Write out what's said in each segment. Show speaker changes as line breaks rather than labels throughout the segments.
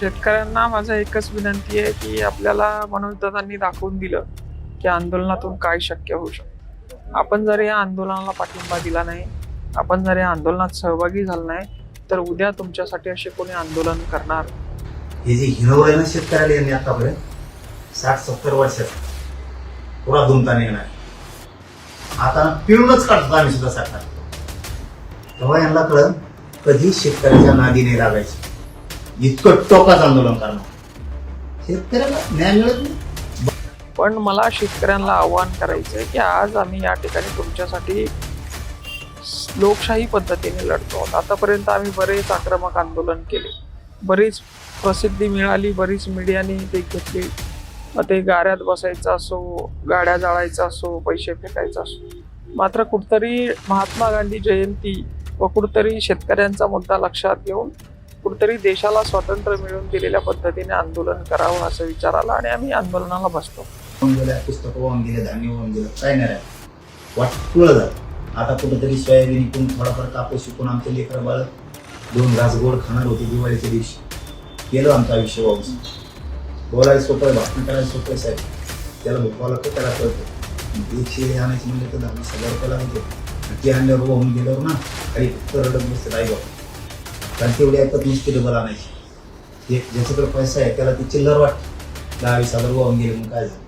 शेतकऱ्यांना माझं एकच विनंती आहे की आपल्याला मनोजदादांनी दाखवून दिलं की आंदोलनातून काय शक्य होऊ शकतं. आपण जर या आंदोलनाला पाठिंबा दिला नाही आपण जर या आंदोलनात सहभागी झाला नाही तर उद्या तुमच्यासाठी असे कोणी आंदोलन करणार?
हे जे हिरो आहे ना शेतकऱ्याला यांनी आतापर्यंत साठ सत्तर वर्षात पुरा दुमताने येणार. आता पिळूनच काढतो आम्ही सुद्धा सरकार. तेव्हा यांना कळलं कधी शेतकऱ्याच्या नादी नाही लागायची. इतकं टोकाच आंदोलन करणार. शेतकऱ्याला न्याय मिळत नाही.
पण मला शेतकऱ्यांना आव्हान करायचं आहे की आज आम्ही या ठिकाणी तुमच्यासाठी लोकशाही पद्धतीने लढतो आहोत. आतापर्यंत आम्ही बरेच आक्रमक आंदोलन केले. बरीच प्रसिद्धी मिळाली बरीच मीडियाने ते घेतली. मग ते गाऱ्यात बसायचं असो गाड्या जाळायचं असो पैसे फेकायचं असो. मात्र कुठतरी महात्मा गांधी जयंती व कुठतरी शेतकऱ्यांचा मुद्दा लक्षात घेऊन कुठतरी देशाला स्वातंत्र्य मिळवून दिलेल्या पद्धतीने आंदोलन करावं असं विचार आला आणि आम्ही आंदोलनाला बसतो.
वाहून वाहून गेले धान्य वाहून गेलं काय नाही वाट तुळं झालं. आता कुठेतरी सोयाबीन इकून थोडाफार कापूस शिकून आमचे लेकर बाळ दोन घास गोड खाणार होते दिवाळीच्या दिवशी. गेलो आमचा आयुष्य वाहून. बोलायला सोपं आहे भाषण करायला सोपं आहे साहेब. त्याला भोपावं तर त्याला कळतं. एकशे शेळी आणायची म्हणलं तर दहा वीस हजार रुपये लागतो ती आणल्यावर वाहून गेल्यावर ना काही फक्त रडत बसते आई बाबा. कारण तेवढी ऐकत नुसती डबल आणायची. ते ज्याच्याकडे पैसा आहे त्याला ती चिल्लर वाटते. दहा वीस हजार वाहून गेले मग काय झालं?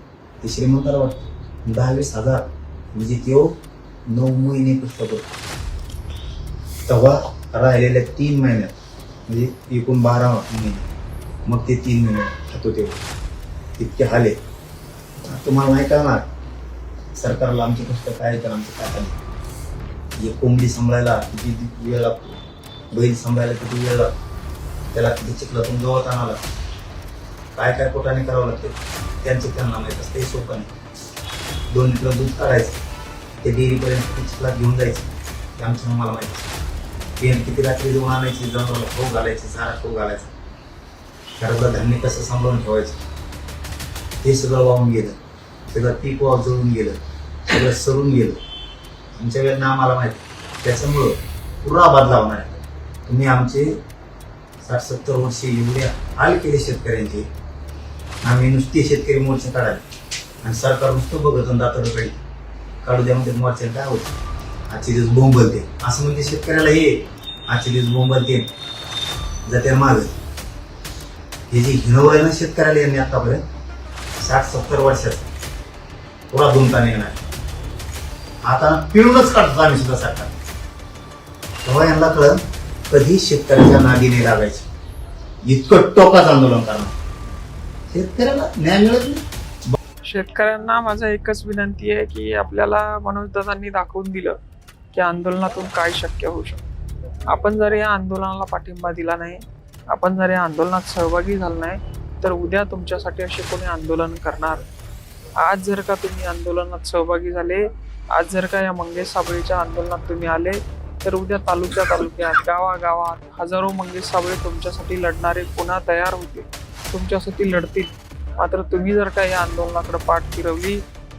ते श्रीमंताला वाटतं. दहा वीस हजार म्हणजे त्यो नऊ महिने पुस्तक तेव्हा राहिलेल्या तीन महिन्यात म्हणजे एकूण बारा महिने मग ते तीन महिने खातो तेव्हा इतके हाले तुम्हाला नाही कळणार. सरकारला आमचे पुस्तक काय तर आमचं काय एक कोंबडी सांभाळायला किती वेळ लागतो बैल सांभाळायला किती वेळ लागतो? त्याला किती चिखलातून गवत आणावं लागतं? काय काय पोटाने करावं लागते? त्यांचं त्यांना माहीत असतं हे सोपं नाही. दोन लिटर दूध काढायचं. ते डेअरीपर्यंत किती चिखलात घेऊन जायचं? ते आमचं मला माहीत असतं. पेन किती रात्री देऊन आणायची? जनावरला खाऊ घालायची सारा खाऊ घालायचा. घरातलं धान्य कसं सांभाळून ठेवायचं? हे सगळं वाहून गेलं. सगळं पीक वाव जळून गेलं. सगळं सरून गेलं. आमच्या वेळेला आम्हाला माहिती. त्याच्यामुळं पुरा बदला होणार आहे तुम्ही आमचे साठ सत्तर वर्षे एवढे हाल केले शेतकऱ्यांचे. आम्ही नुसते शेतकरी मोर्चे काढाले आणि सरकार नुसतं बघत आणि दातड काही काढू द्या म्हणजे मोर्चे काय होतं? आजचे दिवस बोंबलते असं म्हणजे शेतकऱ्याला हे आजचे दिवस बोंबलते जात्या माग. हे जे हिरो आहे ना शेतकऱ्याला यांनी आतापर्यंत साठ सत्तर वर्षात पुरा धुमताना येणार. आता पिळूनच काढतो आम्ही सुद्धा सरकार. तेव्हा यांना कळलं कधी शेतकऱ्याच्या नादी नाही लागायचं. इतकं टोकाच आंदोलन करणार. शेतकऱ्याला न्याय मिळत नाही.
शेतकऱ्यांना माझा एकच विनंती आहे की आपल्याला मनोजदादांनी दाखवून दिलं की आंदोलनातून काय शक्य होऊ शकतं. आपण जर या आंदोलनाला पाठिंबा दिला नाही आपण जर या आंदोलनात सहभागी झाला नाही तर उद्या तुमच्यासाठी असे कोणी आंदोलन करणार? आज जर का तुम्ही आंदोलनात सहभागी झाले आज जर का या मंगेश साबळेच्या आंदोलनात तुम्ही आले तर उद्या तालुक्या तालुक्यात गावागावात हजारो मंगेश साबळे तुमच्यासाठी लढणारे पुन्हा तयार होतील. तुमच्यासाठी लढतील. मात्र तुम्ही जर का या आंदोलनाकडे पाठ फिरवली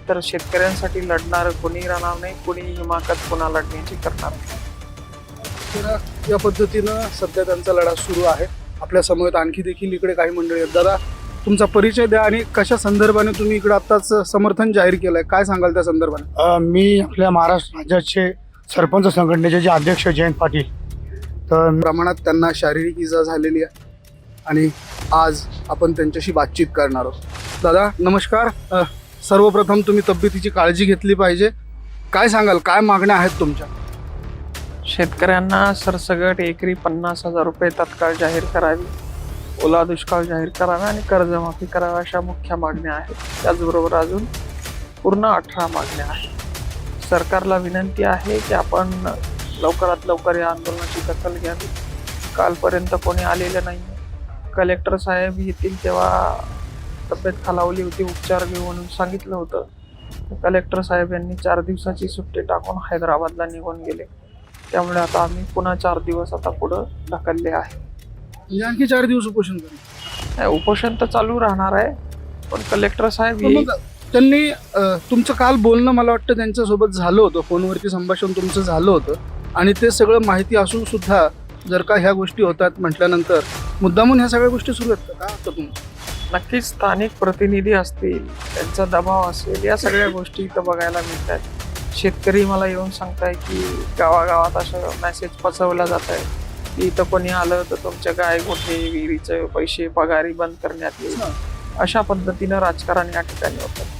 तर शेतकऱ्यांसाठी लढणार कोणी राहणार नाही कोणी हिमाकत पुन्हा लढण्याची करणार नाही.
तर या पद्धतीनं सध्या त्यांचा लढा सुरू आहे. आपल्यासमोर आणखी देखील इकडे काही मंडळी आहेत. दादा तुमचा परिचय द्या आणि कशा संदर्भाने तुम्ही इकडे आत्ताच समर्थन जाहीर केलंय? काय सांगाल त्या संदर्भाने?
मी आपल्या महाराष्ट्र राज्याचे सरपंच संघटनेचे जे अध्यक्ष जयंत पाटील तर
प्रमाणात त्यांना शारीरिक इजा झालेली आहे आणि आज आपण त्यांच्याशी बातचीत करणार आहोत. दादा नमस्कार. अ, सर्वप्रथम तुम्ही तब्येतीची काळजी घेतली पाहिजे. काय सांगाल? काय मागण्या आहेत तुमच्या?
शेतकऱ्यांना सरसगट एकरी पन्नास हजार रुपये तत्काळ जाहीर करावी. ओला दुष्काळ जाहीर करावा आणि कर्जमाफी करावी अशा मुख्य मागण्या आहेत. त्याचबरोबर अजून पूर्ण अठरा मागण्या आहेत. सरकारला विनंती आहे की आपण लवकरात लवकर या आंदोलनाची दखल घ्यावी. कालपर्यंत कोणी आलेलं नाही कलेक्टर साहेब येतील तेव्हा तब्येत खालावली होती उपचार घेऊ म्हणून सांगितलं होतं. कलेक्टर साहेब यांनी चार दिवसाची सुट्टी टाकून हैदराबादला निघून गेले. त्यामुळे आता आम्ही पुन्हा चार दिवस आता पुढं ढकलले आहे.
म्हणजे आणखी चार दिवस उपोषण करू.
उपोषण तर चालू राहणार आहे पण कलेक्टर साहेब
त्यांनी तुमचं काल बोलणं मला वाटतं त्यांच्यासोबत झालं होतं. फोनवरती संभाषण तुमचं झालं होतं. आणि ते सगळं माहिती असून सुद्धा जर का ह्या गोष्टी होतात म्हटल्यानंतर मुद्दामून ह्या सगळ्या गोष्टी सुरू आहेत का? वाटतं तुम्हाला?
नक्कीच स्थानिक प्रतिनिधी असतील त्यांचा दबाव असेल या सगळ्या गोष्टी इथं बघायला मिळतात. शेतकरी मला येऊन सांगताय की गावागावात असं मेसेज पचवला जात आहे की इथं कोणी आलं तर तुमच्या गाय गोठे विहिरीचे पैसे पगारी बंद करण्यात येईल. अशा पद्धतीनं राजकारण या ठिकाणी होतं.